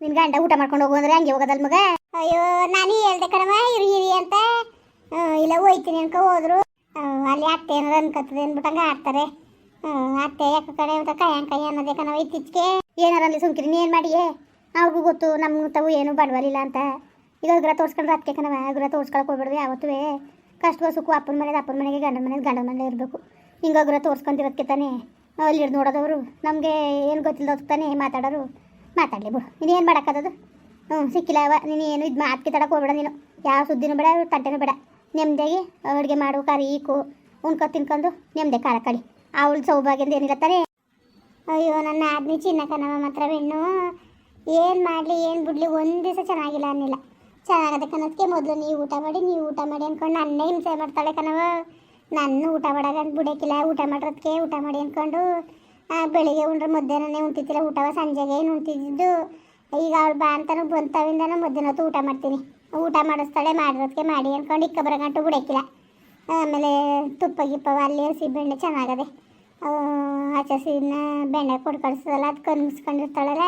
ನಿನ್ ಗಂಡ ಊಟ ಮಾಡ್ಕೊಂಡು ಹೋಗು ಅಂದ್ರೆ ಹಂಗೆ ಹೋಗೋದಲ್ ಮಗ? ಅಯ್ಯೋ, ನಾನು ಹೇಳ್ದೆ ಕಣವ ಇರಿ ಇರಿ ಅಂತ. ಇಲ್ಲ, ಹೋಯ್ತೀನಿ ಅನ್ಕ, ಹೋದ್ರು. ಅಲ್ಲಿ ಅತ್ತೆ ಏನಾರ ಅನ್ಕತ್ತದೆ ಅನ್ಬಿಟ್ಟಂಗ ಆಡ್ತಾರೆ. ಅತ್ತೆ ಯಾಕ ಕಡೆ ಅಂತ ಕೈಯಂಗ್ ಕೈ ಅನ್ನೋದೇ ಕಣವ ಇತ್ತೀಚೆಗೆ. ಏನಾರ ಅಲ್ಲಿ ಸುಮ್ಕಿರಿ ನೀ ಏನು ಮಾಡಿಯೇ? ಅವ್ರಿಗೂ ಗೊತ್ತು ನಮ್ಮ ತಾವು ಏನು ಬಡವಲಿಲ್ಲ ಅಂತ. ಈಗ ಅದ್ರ ತೋರ್ಸ್ಕೊಂಡ್ರೆ ಅದಕ್ಕೆ ಕಣವ ಅದ್ರ ತೋರ್ಸ್ಕೊಳಕ್ ಹೋಗ್ಬಿಡ್ದು ಯಾವತ್ತೂ ಕಷ್ಟ ಸುಖ, ಅಪ್ಪನ ಮನೆಗೆ ಅಪ್ಪನ ಮನೆಗೆ, ಗಂಡನ ಮನೆಗೆ ಗಂಡನ ಮನೆ ಇರಬೇಕು. ಹಿಂಗೆ ಅಗ್ರ ತೋರಿಸ್ಕೊಂಡಿರೋದಕ್ಕೆ ತಾನೇ. ಅಲ್ಲಿ ನೋಡೋದವರು. ನಮಗೆ ಏನು ಗೊತ್ತಿಲ್ಲ ತಾನೇ ಮಾತಾಡೋರು. ಮಾತಾಡಲಿ ಬಿಡು. ನೀನು ಏನು ಮಾಡೋಕ್ಕದದು ಹ್ಞೂ ಸಿಕ್ಕಿಲ್ಲ ಅವ. ನೀನು ಏನು ಇದು ಮಾತ್ಕೆ ತಡಕ್ಕೆ ಹೋಗ್ಬೇಡ ನೀನು. ಯಾವ ಸುದ್ದಿನೂ ಬೇಡ ತಟ್ಟೆನೂ ಬೇಡ. ನೆಮ್ಮದಿಯಾಗಿ ಅಡುಗೆ ಮಾಡು, ಕರಿ, ಈಕು, ಉಣ್ಕೊ ತಿನ್ಕೊಂಡು ನೆಮ್ಮದಿ ಕಾಲ ಕಳಿ. ಅವಳು ಸೌಭಾಗ್ಯದ ಏನಿಲ್ಲ ತಾನೇ? ಅಯ್ಯೋ, ನನ್ನ ಆದ್ಮಿ ಚಿನ್ನಕನವ ಮಾತ್ರ ಹೆಣ್ಣು ಏನು ಮಾಡಲಿ, ಏನು ಬಿಡಲಿ, ಒಂದು ದಿವಸ ಚೆನ್ನಾಗಿಲ್ಲ ಅನ್ನಿಲ್ಲ. ಚೆನ್ನಾಗದ ಕನ್ನೋದಕ್ಕೆ ಮೊದಲು ನೀವು ಊಟ ಮಾಡಿ, ನೀವು ಊಟ ಮಾಡಿ ಅಂದ್ಕೊಂಡು ನನ್ನೇ ಹಿಂಸೆ ಮಾಡ್ತಾಳೆ ಕಣವ ನನ್ನ ಊಟ ಮಾಡಾಗ ಬಿಡೋಕ್ಕಿಲ್ಲ. ಊಟ ಮಾಡೋದಕ್ಕೆ ಊಟ ಮಾಡಿ ಅಂದ್ಕೊಂಡು ಬೆಳಿಗ್ಗೆ ಉಂಡ್ರೆ ಮಧ್ಯಾಹ್ನನೇ ಉಣ್ತಿದ್ದಿಲ್ಲ ಊಟವ ಸಂಜೆಗೆ ಏನು ಉಣ್ತಿದ್ದು ಈಗ ಅವಳು ಬಾ ಅಂತಾನು ಬಂತವಿಂದ ಮಧ್ಯಾಹ್ನ ಹೊತ್ತು ಊಟ ಮಾಡ್ತೀನಿ. ಊಟ ಮಾಡಿಸ್ತಾಳೆ ಮಾಡಿರೋದಕ್ಕೆ ಮಾಡಿ ಅಂದ್ಕೊಂಡು ಇಕ್ಕ ಬರೋಗಂಟು ಬಿಡಕ್ಕಿಲ್ಲ ಆಮೇಲೆ ತುಪ್ಪ ಗಿಪ್ಪವ ಅಲ್ಲಿ ಹಸಿ ಬೆಣ್ಣೆ ಚೆನ್ನಾಗದೆ. ಹಸಿನ ಬೆಣ್ಣೆ ಕೊಟ್ಟು ಕಳಿಸೋದಲ್ಲ ಅದು ಕನ್ಗಿಸ್ಕೊಂಡಿರ್ತಾಳಲ್ಲ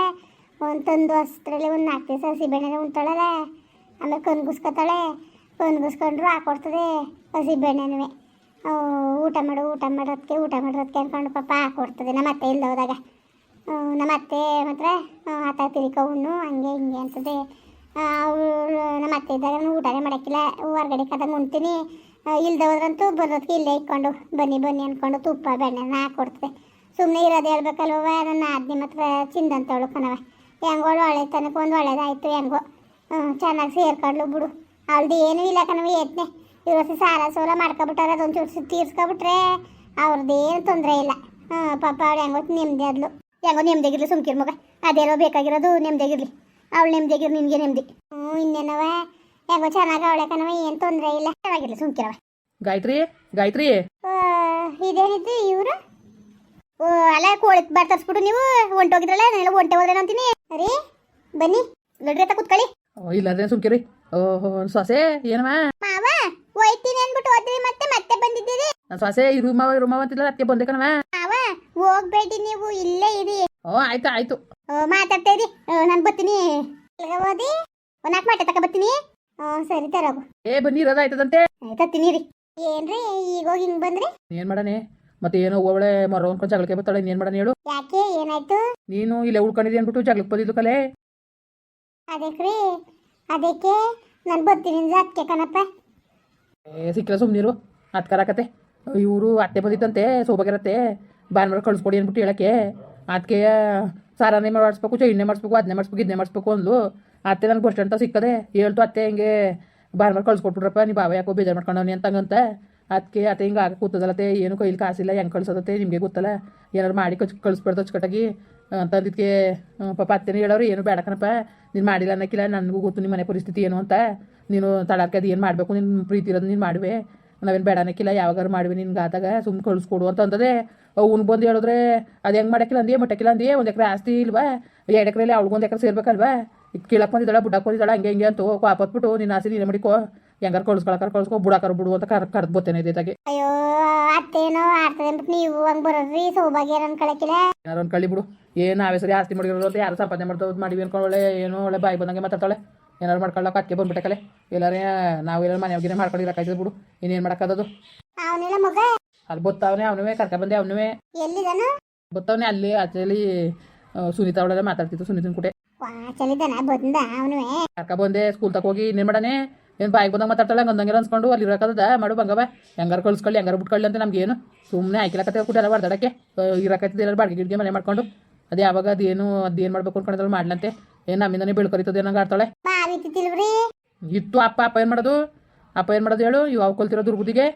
ಒಂದು ತಂದು ಹಸ್ರಲ್ಲಿ ಒಂದು ನಾಲ್ಕು ದಿವಸ ಹಸಿ ಬೆಣ್ಣೆ ಉಣ್ತಾಳಲ್ಲ. ಆಮೇಲೆ ಕನ್ಗುಸ್ಕೊತಾಳೆ ಕನ್ಗುಸ್ಕೊಂಡ್ರು ಹಾಕೊಡ್ತದೆ ಹಸಿ ಬೆಣ್ಣೆನೂ ಊಟ ಮಾಡು, ಊಟ ಮಾಡೋದಕ್ಕೆ ಊಟ ಮಾಡೋದಕ್ಕೆ ಅಂದ್ಕೊಂಡು ಪಾಪ ಹಾಕೊಡ್ತದೆ ನಮ್ಮ ಅತ್ತೆ ಹೋದಾಗ. ನಮ್ಮ ಅತ್ತೆ ಮಾತ್ರ ಆತ ತಿರಿಕ ಉಣ್ಣು, ಹಂಗೆ ಹಿಂಗೆ ಅಂತದೆ. ಅವಳು, ನಮ್ಮ ಅತ್ತೆ ಇದ್ದಾಗ ನಾನು ಊಟನೇ ಮಾಡೋಕ್ಕಿಲ್ಲ. ಹೊರಗಡೆ ಕದಂಗೆ ಉಣ್ತೀನಿ. ಇಲ್ಲದೆ ಹೋದ್ರಂತೂ ಬರೋದಕ್ಕೆ ಇಲ್ಲೇ ಇಟ್ಕೊಂಡು, ಬನ್ನಿ ಬನ್ನಿ ಅಂದ್ಕೊಂಡು ತುಪ್ಪ, ಬೆಣ್ಣೆನ ಹಾಕೊಡ್ತದೆ. ಸುಮ್ಮನೆ ಇರೋದು ಹೇಳ್ಬೇಕಲ್ವ, ನನ್ನ ಆದ್ನಿ ಮಾತ್ರ ಚಿಂದಂತವಳು ಕಣವ ಹೆಂಗೋ ಒಳ್ಳೆ ತನಕ ಒಂದು ಒಳ್ಳೇದಾಯ್ತು ಹೆಂಗೋ. ಚೆನ್ನಾಗಿ ಸೇರ್ಕೊಂಡ್ಲು ಬಿಡು. ಅವಳ್ದು ಏನೂ ಇಲ್ಲ ಕಣವ ಏತ್ನೆ ಇವತ್ತು ಸಾಲ ಸೋಲ ಮಾಡ್ಕೊಬಿಟ್ಟಾರ ಅದೊಂದು ಚೂರು ತೀರ್ಸ್ಕೊಬಿಟ್ರೆ ಅವ್ರದ್ದೇನು ತೊಂದರೆ ಇಲ್ಲ. ಹಾಂ ಪಾಪ ಅವಳು ಹೆಂಗೋ ನೆಮ್ಮದಿ ಆದ್ಲು. ಹೆಂಗೋ ನೆಮ್ಮದಿಗಿರ್ಲಿ ಸುಮ್ಕಿರ್ ಮಗ. ಅದೇನೋ ಬೇಕಾಗಿರೋದು ನೆಮ್ಮದಿಗಿರ್ಲಿ ಅವಳು ನೆಮ್ಮದಿಗಿರ್ಲಿ ನಿನಗೆ ನೆಮ್ಮದಿ ಹ್ಞೂ ಇನ್ನೇನವ ಹೆಂಗೋ ಚೆನ್ನಾಗಿ ಅವಳೆ ಕಣವ ಏನು ತೊಂದರೆ ಇಲ್ಲ. ಚೆನ್ನಾಗಿರ್ಲಿ ಸುಮ್ಕಿರವ ಗಾಯತ್ರಿ ಗಾಯತ್ರಿ. ಇದೇನಿದ್ದು ಇವರು ಓ ಅಲ್ಲ ಕೋಳಿ ಬಾರ್ ತರಿಸ್ಬಿಟ್ಟು ನೀವು ಹೊಂಟೋಗಿದ್ರಲ್ಲ ನಾನೆಲ್ಲ ಹೊಂಟೆ ಹೋದ್ರೆ ಅಂತೀನಿ. ರೀ ಬನ್ನಿ. ಗಡ್ರಿ ಅಂತ ಕೂತ್ಕೊಳ್ಳಿ. ಇಲ್ಲ ಅದೇ ಸುಮ್ಕಿರಿ. ಓಹೋ ಸೊಸೆ ಏನಮ್ಮ ಮಾವ ಹೋಯ್ತೀನಿ ಅಂದ್ಬಿಟ್ಟು ಹೋದ್ರಿ ಮತ್ತೆ ಮತ್ತೆ ಬಂದಿದ್ದೀರಿ? ಸೊಸೆ ಈ ರೂಮವ ಈ ರೂಮವ ಅಂತಿಲ್ಲ ಅದಕ್ಕೆ ಬಂದೆ ಕಣವ ಅವ ಹೋಗ್ಬೇಡಿ ನೀವು ಇಲ್ಲೇ ಇರಿ. ಓ ಆಯ್ತು ಆಯ್ತು. ಓ, ಮಾತಾಡ್ತಾ ಇರಿ. ನಾನು ಬರ್ತೀನಿ. ಹೋದಿ? ಒಂದ್ ನಾಲ್ಕು ಮಾಟೆ ತಕ ಬರ್ತೀನಿ. ಸರಿ ತರೋಗು ಏ ಬನ್ನಿ ಇರೋದಾಯ್ತದಂತೆ ತತ್ತೀನಿ ರೀ ಏನ್ರಿ ಈಗ ಹೋಗಿ ಹಿಂಗ್ ಬಂದ್ರಿ? ಏನ್ ಮಾಡನೆ ಮತ್ತೆ ಏನೋ ಒಳ್ಳೆ ಮರ ಅನ್ಕೊಂಡು ಜಗಳಕ್ಕೆ ಬರ್ತಾಳೆ ಏನ್ ಮಾಡನೆ ಹೇಳು. ಯಾಕೆ ಏನಾಯ್ತು? ನೀನು ಇಲ್ಲೇ ಉಳ್ಕೊಂಡಿದ್ದೆ ಅಂದ್ಬಿಟ್ಟು ಜಗಳಕ್ಕೆ ಬಂದಿದ್ದು ಕಲೆ. ಅದಕ್ಕೆ ಅದಕ್ಕೆ ನಾನು ಬರ್ತೀನಿ ಅದಕ್ಕೆ ಕಣಪ್ಪ. ಏ, ಸಿಕ್ಕಿಲ್ಲ ಸುಮ್ಮನಿರು ಅದ್ಕರಾಕತ್ತೆ ಇವರು ಅತ್ತೆ ಬಂದಿತ್ತಂತೆ ಸೋಬಾಗಿರತ್ತೆ ಭಾನುವಾರ ಕಳಿಸ್ಕೊಡಿ ಅಂದ್ಬಿಟ್ಟು ಹೇಳಕ್ಕೆ. ಅದಕ್ಕೆ ಸಾರನೇ ಮಾಡಿಸ್ಬೇಕು ಚೈನೆ ಮಾಡಿಸ್ಬೇಕು ಅದನ್ನೇ ಮಾಡಿಸ್ಬೇಕು ಇದನ್ನೇ ಮಾಡಿಸ್ಬೇಕು ಅಂದ್ಲು. ಅತ್ತೆ ನನಗೆ ಬಸ್ ಸ್ಟ್ಯಾಂಡ್ ಸಿಕ್ಕದೆ. ಹೇಳ್ತು, ಅತ್ತೆ, ಹಿಂಗೆ ಭಾನುವಾರ ಕಳ್ಸ್ಕೊಟ್ಬಿಟ್ರಪ್ಪ, ನೀ ಬಾವ ಯಾಕೋ ಬೇಜಾರು ಮಾಡ್ಕೊಂಡವನಿ ಅಂತಂಗಂತ. ಅದಕ್ಕೆ ಅತ್ತೆ, ಹಿಂಗೆ ಆಗ ಕೂತದಲ್ಲತ್ತೆ, ಏನು ಕೈಲಿ ಕಾಸಿಲ್ಲ, ಹೆಂಗೆ ಕಳ್ಸೋದತ್ತೆ, ನಿಮಗೆ ಗೊತ್ತಲ್ಲ. ಏನಾರು ಮಾಡಿ ಕಚ್ ಕಳಿಸ್ಬಿಡ್ದು ಅಚ್ಚುಕಟ್ಟಾಗಿ. ಅಂತ ಅಂದಿದ್ದಕ್ಕೆ ಪಾಪ ಅತ್ತೆನೇ ಹೇಳೋರು, ಏನು ಬೇಡಕನಪ್ಪ ನೀನು ಮಾಡಿಲ್ಲ ಅನ್ನಕ್ಕಿಲ್ಲ, ನನಗೂ ಗೊತ್ತು ನಿಮ್ಮ ಮನೆ ಪರಿಸ್ಥಿತಿ ಏನು ಅಂತ. ನೀನು ತಡಕ್ಕೆ ಅದು ಏನು ಮಾಡಬೇಕು ನಿನ್ನ ಪ್ರೀತಿ ಇರೋದು ನೀನು ಮಾಡುವೆ. ನಾವೇನು ಬೇಡ ಅನ್ನಕ್ಕಿಲ್ಲ, ಯಾವಾಗಾರು ಮಾಡುವೆ ನಿನ್ಗೆ ಆದಾಗ ಸುಮ್ಮನೆ ಕಳಿಸ್ಕೊಡು ಅಂತ ಅಂತದೆ ಅವ್ನು ಬಂದು ಹೇಳಿದ್ರೆ, ಅದು ಹೆಂಗೆ ಮಾಡಕ್ಕಿಲ್ಲ ಅಂದೇ ಮಟ್ಟಕ್ಕಿಲ್ಲ ಅಂದೇ ಒಂದು ಎಕರೆ ಆಸ್ತಿ ಇಲ್ವಾ? ಎರಡು ಎಕರೆಯಲ್ಲಿ ಅವ್ಳಿಗೊಂದು ಎಕರೆ ಸೇರ್ಬೇಕಲ್ವಾ? ಕೀಳಕ್ಕೆ ಬಂದಿದ್ದಾಳೆ ಬುಡಕ್ಕೆ ಬಂದಿದ್ದಾಳೆ, ಹಂಗೆ ಹಿಂಗೆ ಅಂತ ಕಾಪತ್ಬಿಟ್ಟು ನಿನ್ನ ಆಸೆ ನೀನು ಮಾಡಿಕೋ ಹೆಂಗಾರು ಕಳ್ಸ್ಕೊಳಕಾರ ಕಳ್ಸ್ಕೊ ಬುಡಾಕಾರ ಬಿಡು ಅಂತ ಕರ್ ಕರ್ದ್ ಬರ್ತೇನೆ ಇದಾಗೆ. ಅಯ್ಯೋ ಅತ್ತೇನೋ ಆಡ್ತದೆ ಅಂದ್ಬಿಟ್ಟು ನೀವು ಹಂಗೆ ಬರೋದ್ರಿ ಸೌಭಾಗ್ಯ ಅನ್ಕೊಳಕಿಲ್ಲ ಏನಾರು ಒಂದು ಕಳ್ಳಿ ಬಿಡು. ಏನ್ ನಾವೇ ಸರಿ ಆಸ್ತಿ ಮಾಡಿರೋದು ಅಂತ ಯಾರು ಸಂಪಾದನೆ ಮಾಡ್ತಾವ್ ಮಾಡಿವಿ ಅನ್ಕೊಳ್ಳೆ ಏನು ಒಳ್ಳೆ ಬಾಯಿ ಬಂದಂಗೆ ಮಾತಾಡ್ತಾಳೆ. ಏನಾರು ಮಾಡ್ಕೊಳ್ಳೋಕೆ ಅಕ್ಕಿ ಬಂದ್ಬಿಟ್ಟಕಲೆ ಎಲ್ಲಾರೇ ನಾವು ಎಲ್ಲ ಮನೆ ಹೋಗಿನೇ ಮಾಡ್ಕೊಂಡಿರಕ್ಕಾಯ್ತದೆ ಬಿಡು. ಇನ್ನೇನ್ ಮಾಡೋಕ್ಕದದು ಅವನೆಲ್ಲ ಮಗ? ಅಲ್ಲಿ ಬಂದೆ ಅವನು ಕರ್ಕೊಂಡ್ಬಂದೆ ಅವನವೇ. ಎಲ್ಲಿದನು? ಗೊತ್ತಾವನೆ ಅಲ್ಲಿ ಅಚಲಿ ಸುನೀತಾ ಅವಳೆಲ್ಲ ಮಾತಾಡ್ತಿತ್ತು ಸುನೀತನ್ ಕುಟೆ. ಕರ್ಕ ಬಂದೆ ಅವನುವೆ. ಸ್ಕೂಲ್ ತಕ ಹೋಗಿ ಇನ್ನೇನು ಮಾಡನೆ? ಏನು ಬಾಯಿಗೆ ಬಂದಾಗ ಮಾತಾಡ್ತಾಳೆ? ಹಂಗಂಗೆ ಅನ್ಸ್ಕೊಂಡು ಅಲ್ಲಿ ಇರೋಕದ ಮಾಡು ಬಂಗವ ಹೆಂಗಾರ ಕಳ್ಸ್ಕೊಳ್ಳಿ ಹೆಂಗಾರ ಬಿಟ್ಕೊಳ್ಳಿ ಅಂತ ನಮ್ಗೆ ಏನು? ಸುಮ್ಮನೆ ಹಾಕಿಲಕತ್ತೆ ಕುಟೆಲ್ಲ ಹೊಡೆದಾಡಕ್ಕೆ ಇರಕತ್ತಿದ್ದು ಎಲ್ಲ ಬಾಡಿಗೆ ಗಿಡ್ಗೆ ಮನೆ ಮಾಡ್ಕೊಂಡು. ಅದೇ ಯಾವಾಗ ಅದೇನು ಅದೇನು ಮಾಡ್ಬೇಕು ಅನ್ಕೊಂಡಿದ್ರೆ ಮಾಡ್ಲಂತೆ. ಏನು ನಮ್ಮಿಂದನೇ ಬೀಳ್ಕೊರಿತದೆ ಏನಂಗೆ ಆಡ್ತಾಳೆ? ಇತ್ತು ಅಪ್ಪ ಅಪ್ಪ ಏನು ಮಾಡೋದು? ಅಪ್ಪ ಏನು ಮಾಡೋದು ಹೇಳು? ಇವಾಗ ಕೊಲ್ತಿರೋ ದುರ್ಗುದಿಗೆ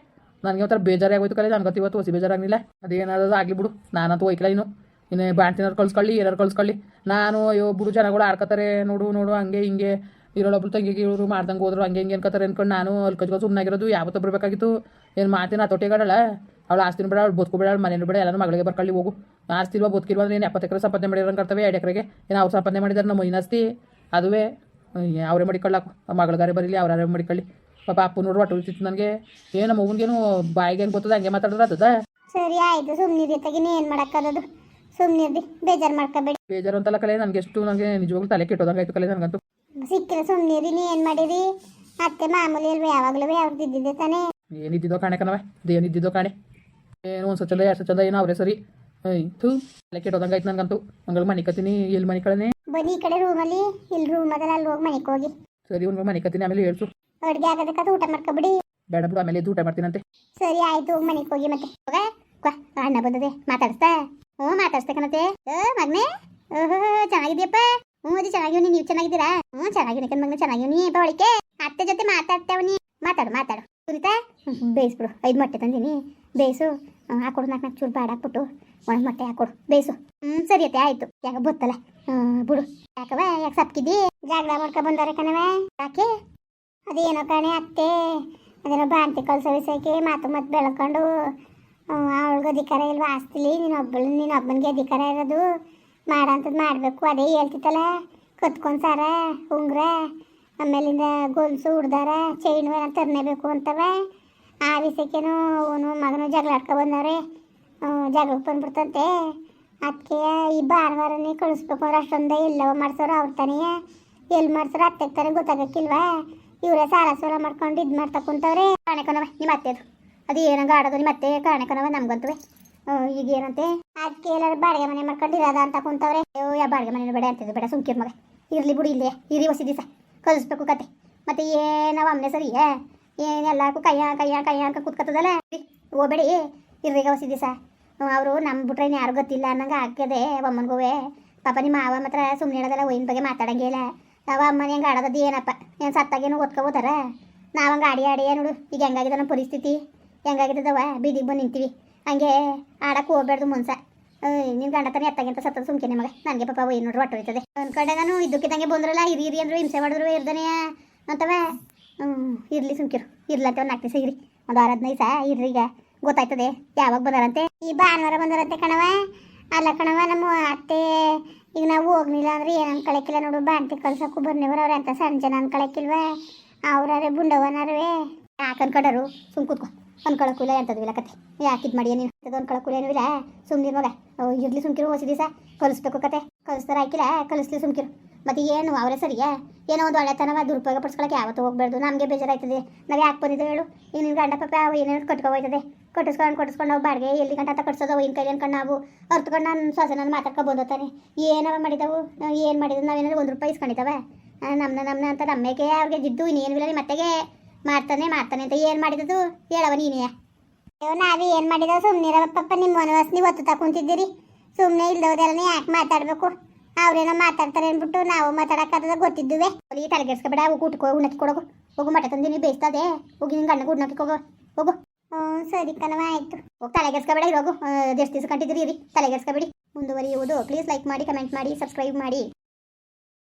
ನನಗೆ ಒಂಥರ ಬೇಜಾರಿ ಆಗೋಯ್ತು ಕಲೆ ನನಗತ್ತು ಇವತ್ತು ಹೊಸಿ ಬೇಜಾರಾಗಲಿಲ್ಲ. ಅದೇನಾದ್ರು ಆಗಲಿ ಬಿಡು. ನಾನಂತೂ ಹೋಯ್ಕಲ ಇನ್ನು. ಇನ್ನು ಬಾಣ್ತಿನಾರು ಕಳ್ಸ್ಕೊಳ್ಳಿ ಏನಾರು ಕಳ್ಸ್ಕೊಳ್ಳಿ. ನಾನು ಅಯ್ಯೋ ಬಿಡು ಜನಗಳು ಆಡ್ಕೊತಾರೆ ನೋಡು ನೋಡು ಹಂಗೆ ಹಿಂಗೆ. ಇರೋಳೊಬ್ರು ತಂಗಿಗೆ ಇವರು ಮಾಡ್ದಂಗೆ ಹೋದ್ರು ಹಂಗೆ ಹಿಂಗೆ ಅನ್ಕೋತಾರೆ ಅನ್ಕೊಂಡು ನಾನು ಅಲ್ಲಿ ಸುಮ್ಮನಾಗಿರೋದು ಯಾವತ್ತೂ ಬರಬೇಕಾಗಿತ್ತು. ಏನು ಮಾತಿನ ತೊಟ್ಟೆಗಾಡಲ್ಲ ಅವಳು ಆಸ್ತಿನ ಬಿಡ ಅವಳು ಬದುಕಬೇಡ ಅವಳು ಮನೇನು ಬಿಡ ಎಲ್ಲರೂ ಮಗಳಿಗೆ ಬರ್ಕೊಳ್ಳಿ ಹೋಗು. ಆಸ್ತಿ ಇಲ್ವಾ ಬದುಕಿಲ್ವಾ ಅಂದ್ರೆ ಏನು ಎಪ್ಪತ್ತು ಎಕರೆ ಸಂಪಾದನೆ ಮಾಡಿರೋಂಗೆ ಕರ್ತವೆ ಎರಡು ಎಕರೆಗೆ. ಏನು ಅವ್ರು ಸಂಪಾದನೆ ಮಾಡಿದಾರೆ ನಮ್ಮ ಮೈನ ಆಸ್ತಿ. ಅದುವೇ ಅವರೇ ಮಡಿಕೊಳ್ಳಾಕು. ಮಗಳಗಾರೆ ಬರೀಲಿ ಅವ್ರೇ ಮಡಿಕೊಳ್ಳಿ. ಪಾಪ ಅಪ್ಪ ನೋಡ್ರು ಒಟ್ಟು ಉಳಿತಿತ್ತು ನನಗೆ. ಏನು ನಮ್ಮ ಅವ್ನಿಗೇನು ಬಾಯಿಗೆ ಹೆಂಗೆ ಗೊತ್ತದ ಹಂಗೆ ಮಾತಾಡಿದ್ರೆ ಅದ ಸರಿ ಆಯ್ತು ಸುಮ್ಮನಿರಿ ತಗಿನ ಏನು ಸುಮ್ಮನಿರ್ದಿ ಬೇಜಾರು ಮಾಡ್ಕೋಬೇಡಿ. ಬೇಜಾರು ಅಂತಲ್ಲ ಕಲೆ ನನಗೆ ಎಷ್ಟು ನನಗೆ ನಿಜವಾಗ್ಲೂ ತಲೆ ಕೆಟ್ಟೋದಂಗಾಯ್ತು ಕಲೆ ನನಗಂತೂ. ಸಿಕ್ಕಿಲ್ಲ ಸುಮ್ಮನಿರಿ ನೀ ಏನು ಮಾಡಿರಿ? ಮತ್ತೆ ಮಾಮೂಲಿ ಅಲ್ವೇ ಯಾವಾಗಲೂ ಅವ್ರದ್ದು ಇದ್ದಿದ್ದೆ ತಾನೇ. ಏನಿದ್ದಿದ್ದೋ ಕಾಣೆ ಕಣವೆ ಏನಿದ್ದಿದ್ದೋ ಕಾಣೆ. ಏನು ಒಂದು ಸಚಲ ಎರಡು ಸಚಲ ಏನೋ ಅವರೇ ಸರಿ. ಥೂ ತಲೆ ಕೆಟ್ಟೋದಂಗಾಯ್ತು ನನಗಂತೂ. ಮಂಗಳ ಮನೆ ಕತ್ತೀನಿ ಎಲ್ಲಿ ಮನೆ ಕಳನೆ ಬನ್ನಿ ಈ ಕಡೆ ರೂಮಲ್ಲಿ ಇಲ್ಲಿ ರೂಮ್ ಅದಲ್ಲ ಅಲ್ಲಿ ಹೋಗಿ ಮನೆಗೆ ಹೋಗಿ. ಸರಿ ಒಂದು ಮನೆ ಕತ್ತೀನಿ ಆಮೇಲೆ ಹೇಳ್ಸು. ಅಡುಗೆ ಆಗೋದಕ್ಕೆ ಊಟ ಮಾಡ್ಕೊಬಿಡಿ. ಬೇಡ ಬಿಡು ಆಮೇಲೆ ಊಟ ಮಾಡ್ತೀನಂತೆ. ಸರಿ ಆಯ್ತು ಮನೆಗೆ ಹೋಗಿ ಮತ್ತೆ. ಹೋಗ ಅಣ್ಣ ಬಂದದೆ ಮಾತಾಡಿಸ್ತಾ. ಹ್ಞೂ ಮಾತಾಡ್ಸ್ತೇಕನತೆ ಏ ಮಗ್ನೆ. ಓಹೋ ಚೆನ್ನಾಗಿದ್ಯಪ್ಪ. ಹ್ಞೂ ಅಜ್ಜಿ, ಚೆನ್ನಾಗಿವ್ನಿ, ನೀವು ಚೆನ್ನಾಗಿದ್ದೀರಾ? ಹ್ಞೂ, ಚೆನ್ನಾಗಿವ್ನಿ ಕಣ್ ಮಗನ ಚೆನ್ನಾಗಿವ್ನಿ ಬಳಿಕೆ ಅತ್ತೆ ಜೊತೆ ಮಾತಾಡ್ತೇವನಿ. ಮಾತಾಡು ಮಾತಾಡು. ಸುರಿತಾ ಬೇಯಿಸ್ಬಿಡು. ಐದು ಮೊಟ್ಟೆ ತಂದೀನಿ. ಬೇಯಿಸು. ಹಾಕೊಡು ನಾಲ್ಕು ನಾಲ್ಕು ಚೂರು ಬಾಡ ಹಾಕ್ಬಿಟ್ಟು ಒಣ ಮೊಟ್ಟೆ ಹಾಕೊಡು. ಬೇಯಿಸು. ಹ್ಞೂ, ಸರಿ ಅತ್ತೆ, ಆಯ್ತು. ಯಾಕೆ ಗೊತ್ತಲ್ಲ ಬಿಡು. ಯಾಕವ ಯಾಕೆ ಸಪ್ಕಿದ್ದಿ? ಜಾಗದ ಮಾಡ್ಕೊ ಬಂದಾರೆ ಕಣವ ಯಾಕೆ? ಅದೇನೋ ಕಣೆ ಅತ್ತೆ. ಅದೇನೋ ಬಾಂತಿ ಕಲ್ಸವಿಸಕ್ಕೆ ಮಾತು ಮತ್ತೆ ಬೆಳ್ಕೊಂಡು. ಅವಳಿಗೆ ಅಧಿಕಾರ ಇಲ್ವಾ? ಆಸ್ತಿಲಿ. ನೀನು ಒಬ್ಬಳು ನೀನು ಒಬ್ಬನಿಗೆ ಅಧಿಕಾರ ಇರೋದು. ಮಾಡಂಥದ್ದು ಮಾಡಬೇಕು, ಅದೇ ಹೇಳ್ತಿತ್ತಲ್ಲ. ಕತ್ಕೊಂಡು ಸಾರ, ಉಂಗ್ರ, ಆಮೇಲಿಂದ ಗೊಲ್ಸು ಹುಡ್ದಾರ ಚೈನ್ ಏನೋ ತರನೇಬೇಕು ಅಂತವ. ಆ ವಿಷಯಕ್ಕೇನು ಅವನು ಮಗನು ಜಗಳ ಆಡ್ಕೊ ಬಂದವ್ರೆ ಜಗಳಕ್ಕೆ ಬಂದ್ಬಿಡ್ತಂತೆ. ಅದಕ್ಕೆ ಈ ಭಾನುವಾರನೇ ಕಳಿಸ್ಬೇಕು ಅಂದ್ರೆ ಅಷ್ಟೊಂದು ಎಲ್ಲವ ಮಾಡ್ಸೋರು ಅವ್ರ ತಾನೇ. ಎಲ್ಲಿ ಮಾಡ್ಸೋರು ಅತ್ತೆಗೆ ತಾನೇ ಗೊತ್ತಾಗಕ್ಕಿಲ್ವಾ? ಇವರೇ ಸಾಲ ಸೋಲ ಮಾಡ್ಕೊಂಡು ಇದು ಮಾಡ್ತಾ ಕುಂತವ್ರೆ. ಕಾಣೆಕೊನವ ನಿಮ್ಮ ಅತ್ತೆದು. ಅದು ಏನಂಗ ಆಡೋದು ನಿಮ್ಮ ಅತ್ತೆ ಕಾಣೆಕೊನವ ನಮ್ಗಂತವೆ. ಈಗ ಏನಂತೆ ಅದಕ್ಕೆ ಎಲ್ಲರೂ ಬಾಡಿಗೆ ಮನೆ ಮಾಡ್ಕೊಂಡು ಇರೋದ ಅಂತ ಕುಂತವ್ರೆ. ಅಯ್ಯೋ, ಯಾ ಬಾಡಿಗೆ ಮನೆ ಬೇಡ ಅಂತಿದ್ದು, ಬೇಡ ಸುಮ್ಕಿರ್ ಮಗ. ಇರಲಿ ಬಿಡು ಇಲ್ಲೇ, ಇರಿ ಹೊಸ ದಿವಸ. ಕಲಿಸ್ಬೇಕು ಕತೆ. ಮತ್ತೆ ಏನವ ಅಮ್ಮನೆ ಸರಿ ಏನೆಲ್ಲಕ್ಕೂ ಕೈಯ ಕೈಯ ಕೈಯ ಅಂತ ಕೂತ್ಕೊತದಲ್ಲ ಹೋಗ್ಬೇಡಿ ಇರ್ರೀಗ ಹೊಸ ದಿವಸ. ಅವರು ನಮ್ಮ ಬಿಟ್ರೆ ಯಾರು ಗೊತ್ತಿಲ್ಲ ಅನ್ನಂಗೆ ಹಾಕ್ಯದೆ ಅಮ್ಮನಿಗೋವೆ. ಪಾಪ ನಿಮ್ಮ ಮಾವ ಮಾತ್ರ ಸುಮ್ಮನೆ ಹೇಳೋದಲ್ಲ ಒಯ್ಯಿನ ಬಗ್ಗೆ ಮಾತಾಡಂಗಿಲ್ಲ ಅವ ಅಮ್ಮನ ಹೆಂಗೆ ಆಡೋದದ್ದು ಏನಪ್ಪ? ಏನು ಸತ್ತಾಗೇನು ಓದ್ಕೋಬೋದಾರ ನಾವು ಹಂಗೆ ಆಡಿ ಆಡಿ ನೋಡು, ಈಗ ಹೆಂಗಾಗಿದೆ ನಮ್ಮ ಪರಿಸ್ಥಿತಿ? ಹೆಂಗಾಗಿದ್ದವ? ಬೀದಿಗೆ ಬಂದು ನಿಂತೀವಿ. ಹಂಗೆ ಆಡಕ್ಕೆ ಹೋಗ್ಬಾರ್ದು ಮುನ್ಸ. ನಿನ್ನ ಗಂಡ ತಾನೇ ಎತ್ತಾಗಿಂತ ಸತ್ತದ ಸುಮ್ಕೆ ಮಗ ನನಗೆ ಪಾಪ ಏನು ನೋಡ್ರಿ ಒಟ್ಟು ಹೋಯ್ತದೆ ಅನ್ಕೊಂಡೆ ನಾನು ಇದ್ದಕ್ಕಿದ್ದಂಗೆ ಬಂದ್ರಲ್ಲ, ಹಿರಿ ಹಿರಿ ಅಂದ್ರು ಹಿಂಸೆ ಮಾಡಿದ್ರು ಇರ್ದನೇ. ಅಂತವ ಇರ್ಲಿ ಸುಮ್ಕಿರು. ಇರ್ಲಂತೆ ಒಂದು ನಾಲ್ಕು ದಿವಸ ಇರಿ. ಒಂದು ವಾರ ಹದಿನೈದು ಸಹ ಇರ್ರಿ ಈಗ. ಗೊತ್ತಾಯ್ತದೆ ಯಾವಾಗ ಬಂದಾರಂತೆ? ಈ ಭಾನುವಾರ ಬಂದಾರಂತೆ ಕಣವ ಅಲ್ಲ ಕಣವ ನಮ್ಮ ಅತ್ತೆ, ಈಗ ನಾವು ಹೋಗ್ಲಿಲ್ಲ ಅಂದ್ರೆ ಏನು ಅನ್ಕೊಳಕ್ಕಿಲ್ಲ ನೋಡು. ಬಾಂತಿ ಕಳ್ಸಕ್ಕೂ ಬರ್ನೇವ್ರ ಅವ್ರ ಅಂತ ಸಣ್ಣ ಜನ ಅನ್ಕೊಳಕ್ಕಿಲ್ವ. ಅವ್ರೇ ಬುಂಡವನರವೇ ಯಾಕೆ ಅನ್ಕೊಂಡರು? ಸುಮ್ ಕೂತ್ಕೊ ಅನ್ಕೊಳಕ್ಕೂ ಎಂಥದ್ದು ಇಲ್ಲ ಕತೆ ಯಾಕಿದ್ ಮಾಡಿ ನೀನು ಅದು ಅನ್ಕೊಳಕ್ಕೂ ಏನೂ ಇಲ್ಲ ಸುಮ್ಮನೆ ಮಗ. ಇರ್ಲಿ ಸುಮ್ಕಿರು ಹೊಸ ದಿವಸ. ಕಲಿಸ್ಬೇಕು ಕತೆ ಕಲಿಸ್ತಾರ ಹಾಕಿಲ್ಲ ಕಲಿಸ್ಲಿ ಸುಮ್ಕಿರು. ಮತ್ತೆ ಏನು ಅವರೇ ಸರಿಯಾ? ಏನೋ ಒಂದು ಒಳ್ಳೆತನವ, ದುರುಪಯೋಗ ಪಡಿಸ್ಕೊಳಕ್ಕೆ ಯಾವತ್ತೂ ಹೋಗ್ಬಾರ್ದು ನಮಗೆ ಬೇಜಾರಾಯ್ತದೆ. ನಾವು ಯಾಕೆ ಬಂದಿದ್ದೇವೆ ಹೇಳು. ನಿನ್ನ ಗಂಡ ಪಾಪ ಅವು ಏನೇನು ಕಟ್ಕೊಬೋಯ್ತದೆ. ಕಟ್ಟಿಸ್ಕೊಂಡು ಕಟ್ಟಿಸ್ಕೊಂಡು ನಾವು ಬಾಡಿಗೆ ಎಲ್ಲಿ ಗಂಟ ಅಂತ ಕಟ್ಸೋದು ಇನ್ ಕೈಲಿ ಅನ್ಕೊಂಡು ನಾವು ಅರ್ತ್ಕೊಂಡು ನಾನು ಸೊಸೆ ನಾನು ಮಾತಾಡ್ಕೊಂಡು ಬಂದೋತಾನೆ ಏನವ ಮಾಡಿದವು? ಏನು ಮಾಡಿದ್ರು ನಾವೇನಾದ್ರು ಒಂದು ರೂಪಾಯಿ ಇಸ್ಕೊಂಡಿದ್ದಾವೆ? ನಮ್ಮನ್ನ ನಮ್ಮನ್ನ ಅಂತ ನಮ್ಮೇಕೆ ಅವ್ರಿಗೆ ಜಿದ್ದು ಇನ್ನೇನು ಇಲ್ಲ ನಿಮ್ಮ ಅತ್ತೆಗೆ? ಮಾಡ್ತಾನೆ ಮಾಡ್ತಾನೆ ಅಂತ ಏನು ಮಾಡಿದ್ದು? ಹೇಳವ ನೀನೇ. ಅಯ್ಯೋ ಏನ್ ಏನು ಮಾಡಿದವ? ಸುಮ್ಮನೆ ಪಪ್ಪ ನಿಮ್ಮ ವನವಾಸ ನೀವು ಒತ್ತು ತಕೊಂತಿದ್ದೀರಿ ಸುಮ್ಮನೆ ಇಲ್ದೋದೆಲ್ಲ ಯಾಕೆ ಮಾತಾಡಬೇಕು? ಅವ್ರೇನೋ ಮಾತಾಡ್ತಾರೆ ಅಂದ್ಬಿಟ್ಟು ನಾವು ಮಾತಾಡಕತ್ತದ ಗೊತ್ತಿದ್ದುವೆ. ಅವಳಿಗೆ ತಲೆಗೆಡ್ಸ್ಕೊಬೇಡ ಹೋಗಿ, ಊಟಕ್ಕೆ ಉಣ್ಣಕ್ಕೆ ಹೋಗು, ಮಟ ನೀವು ಬೇಯಿಸ್ತದೆ. ಹೋಗಿ ನಿನ್ನ ಅಣ್ಣ ಉಣ್ಣಕ್ಕೆ ಹೋಗು. ಹೋಗು. ಹ್ಞೂ, ಸರಿ ಕಣವ ಆಯಿತು. ಹೋಗಿ ತಲೆಗೆಡ್ಸ್ಕೊಬೇಡ ಇರೋಗು. ಎಷ್ಟು ದಿವಸ ಕಂಟಿದ್ದೀರಿ ಇರಿ. ತಲೆಗೆಡ್ಸ್ಕೊಬೇಡಿ ಮುಂದುವರಿಯುವುದು. ಪ್ಲೀಸ್ ಲೈಕ್ ಮಾಡಿ, ಕಮೆಂಟ್ ಮಾಡಿ, ಸಬ್ಸ್ಕ್ರೈಬ್ ಮಾಡಿ.